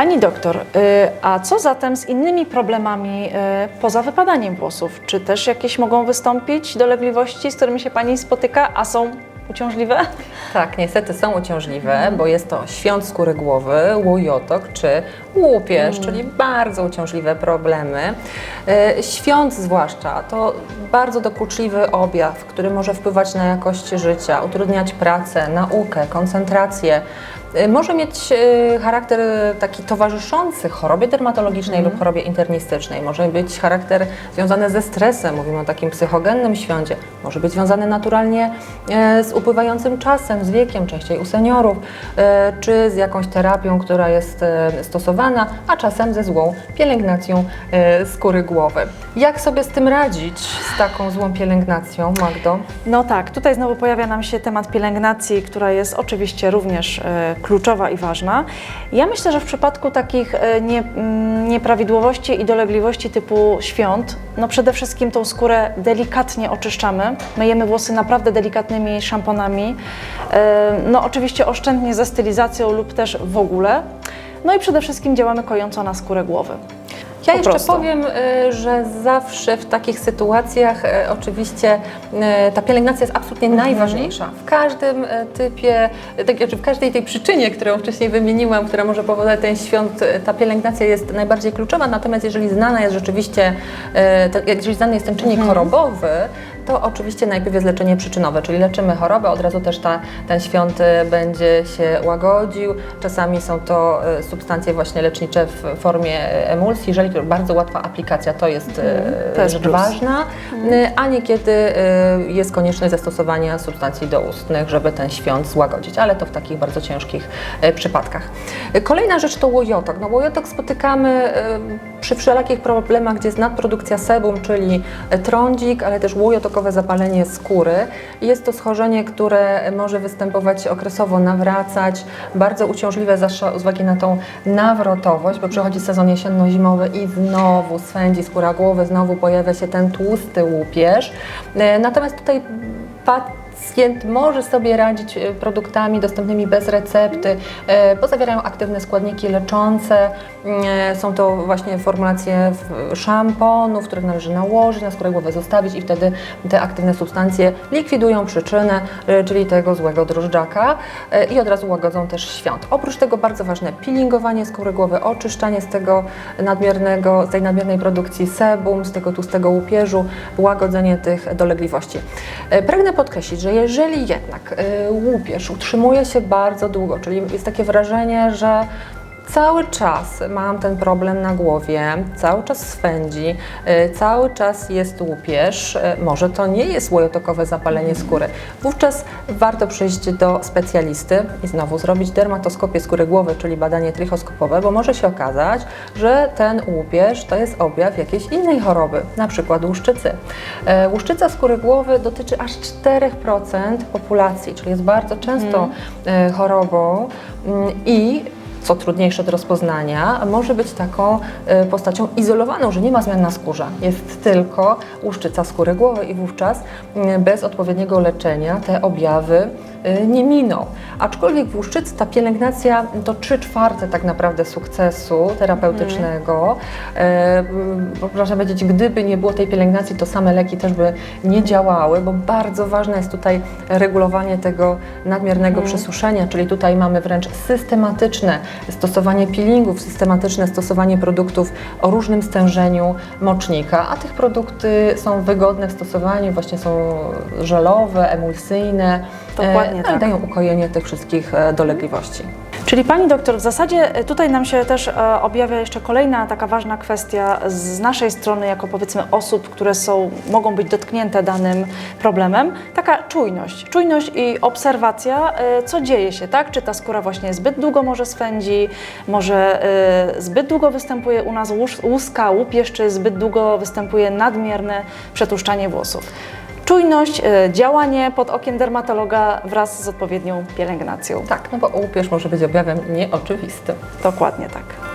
Pani doktor, y, a co zatem z innymi problemami y, poza wypadaniem włosów? Czy też jakieś mogą wystąpić dolegliwości, z którymi się Pani spotyka, a są uciążliwe? Tak, niestety są uciążliwe, bo jest to świąt skóry głowy, łojotok czy łupież, czyli bardzo uciążliwe problemy. E, Świąt zwłaszcza to bardzo dokuczliwy objaw, który może wpływać na jakość życia, utrudniać pracę, naukę, koncentrację. E, Może mieć e, charakter taki towarzyszący chorobie dermatologicznej lub chorobie internistycznej. Może być charakter związany ze stresem, mówimy o takim psychogennym świącie. Może być związany naturalnie e, z upływającym czasem, z wiekiem, częściej u seniorów, e, czy z jakąś terapią, która jest e, stosowana, a czasem ze złą pielęgnacją skóry głowy. Jak sobie z tym radzić, z taką złą pielęgnacją, Magdo? No tak, tutaj znowu pojawia nam się temat pielęgnacji, która jest oczywiście również kluczowa i ważna. Ja myślę, że w przypadku takich e, nie, mm, nieprawidłowości i dolegliwości typu świąt, no przede wszystkim tą skórę delikatnie oczyszczamy. Myjemy włosy naprawdę delikatnymi szamponami. E, no oczywiście oszczędnie ze stylizacją lub też w ogóle. No i przede wszystkim działamy kojąco na skórę głowy. Ja Po jeszcze prostu. powiem, y, że zawsze w takich sytuacjach y, oczywiście y, ta pielęgnacja jest absolutnie Mhm. najważniejsza. W każdym typie, tak, znaczy w każdej tej przyczynie, którą wcześniej wymieniłam, która może powodować ten świąt, ta pielęgnacja jest najbardziej kluczowa. Natomiast jeżeli znana jest rzeczywiście, jeżeli znany jest ten czynnik Mhm. chorobowy, to oczywiście najpierw jest leczenie przyczynowe, czyli leczymy chorobę, od razu też ta, ten świąt y, będzie się łagodził. Czasami są to y, substancje właśnie lecznicze w formie y, emulsji, żeli to bardzo łatwa aplikacja, to jest Mhm. To jest rzecz plus. ważna, y, a niekiedy jest konieczność zastosowania substancji doustnych, żeby ten świąt złagodzić, ale to w takich bardzo ciężkich przypadkach. Kolejna rzecz to łojotok. No, łojotok spotykamy przy wszelakich problemach, gdzie jest nadprodukcja sebum, czyli trądzik, ale też zapalenie skóry. Jest to schorzenie, które może występować okresowo, nawracać, bardzo uciążliwe z uwagi na tą nawrotowość, bo przychodzi sezon jesienno-zimowy i znowu swędzi skóra głowy, znowu pojawia się ten tłusty łupież. E, Natomiast tutaj pacjent może sobie radzić e, produktami dostępnymi bez recepty, e, bo zawierają aktywne składniki leczące. E, Są to właśnie formulacje szamponów, które należy nałożyć na skórę głowy, zostawić i wtedy te aktywne substancje likwidują przyczynę, czyli tego złego drożdżaka i od razu łagodzą też świąt. Oprócz tego bardzo ważne peelingowanie skóry głowy, oczyszczanie z tego nadmiernego, z tej nadmiernej produkcji sebum, z tego tłustego łupieżu, łagodzenie tych dolegliwości. Pragnę podkreślić, że jeżeli jednak e, łupież utrzymuje się bardzo długo, czyli jest takie wrażenie, że Cały czas mam ten problem na głowie, cały czas swędzi, y, cały czas jest łupież. y, Może to nie jest łojotokowe zapalenie skóry. Wówczas warto przyjść do specjalisty i znowu zrobić dermatoskopię skóry głowy, czyli badanie trichoskopowe, bo może się okazać, że ten łupież to jest objaw jakiejś innej choroby, na przykład łuszczycy. E, Łuszczyca skóry głowy dotyczy aż 4% populacji, czyli jest bardzo często e, chorobą mm, i co trudniejsze do rozpoznania, może być taką e, postacią izolowaną, że nie ma zmian na skórze. Jest tylko łuszczyca skóry głowy i wówczas mm, bez odpowiedniego leczenia te objawy nie miną. Aczkolwiek w łuszczycy ta pielęgnacja to 3 czwarte tak naprawdę sukcesu terapeutycznego. E, m, bo Proszę powiedzieć, gdyby nie było tej pielęgnacji, to same leki też by nie działały, bo bardzo ważne jest tutaj regulowanie tego nadmiernego przesuszenia, czyli tutaj mamy wręcz systematyczne stosowanie peelingów, systematyczne stosowanie produktów o różnym stężeniu mocznika, a tych produkty są wygodne w stosowaniu, właśnie są żelowe, emulsyjne, Dokładnie e, tak. dają ukojenie tych wszystkich e, dolegliwości. Czyli Pani doktor, w zasadzie e, tutaj nam się też objawia jeszcze kolejna taka ważna kwestia z naszej strony, jako powiedzmy osób, które są, mogą być dotknięte danym problemem, taka czujność. Czujność i obserwacja, co dzieje się, tak? Czy ta skóra właśnie zbyt długo może swędzi, może zbyt długo występuje u nas łus- łuska, łupież, czy zbyt długo występuje nadmierne przetłuszczanie włosów. Czujność, e, działanie pod okiem dermatologa wraz z odpowiednią pielęgnacją. Tak, no bo łupież może być objawem nieoczywistym. Dokładnie tak.